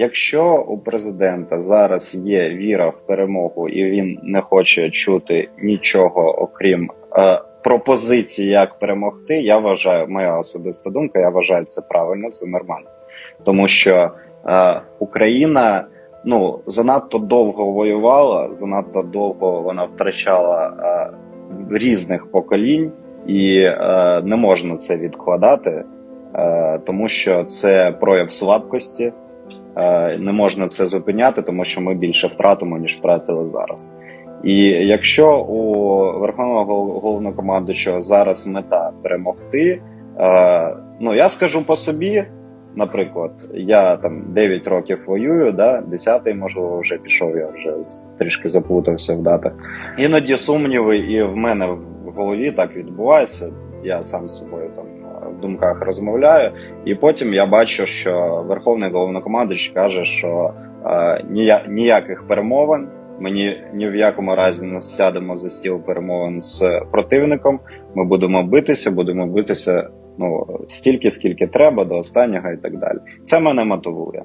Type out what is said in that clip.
Якщо у президента зараз є віра в перемогу, і він не хоче чути нічого, окрім е, пропозиції, як перемогти, я вважаю, моя особиста думка, я вважаю це правильно, це нормально, тому що е, Україна ну занадто довго воювала, занадто довго вона втрачала е, різних поколінь, і е, не можна це відкладати, е, тому що це прояв слабкості. Е, не можна це зупиняти, тому що ми більше втратимо, ніж втратили зараз. І якщо у верховного гол- головнокомандуючого зараз мета перемогти, е, ну я скажу по собі, наприклад, я там 9 років воюю, да, 10-й, можливо, вже пішов, я вже трішки заплутався в датах. Іноді сумніви, і в мене в голові так відбувається. Я сам з собою там в думках розмовляю. І потім я бачу, що верховний головнокомандуючий каже, що е, нія, ніяких перемовин. Мені ні, ні в якому разі не сядемо за стіл перемовин з противником. Ми будемо битися, будемо битися ну стільки, скільки треба, до останнього і так далі. Це мене мотивує.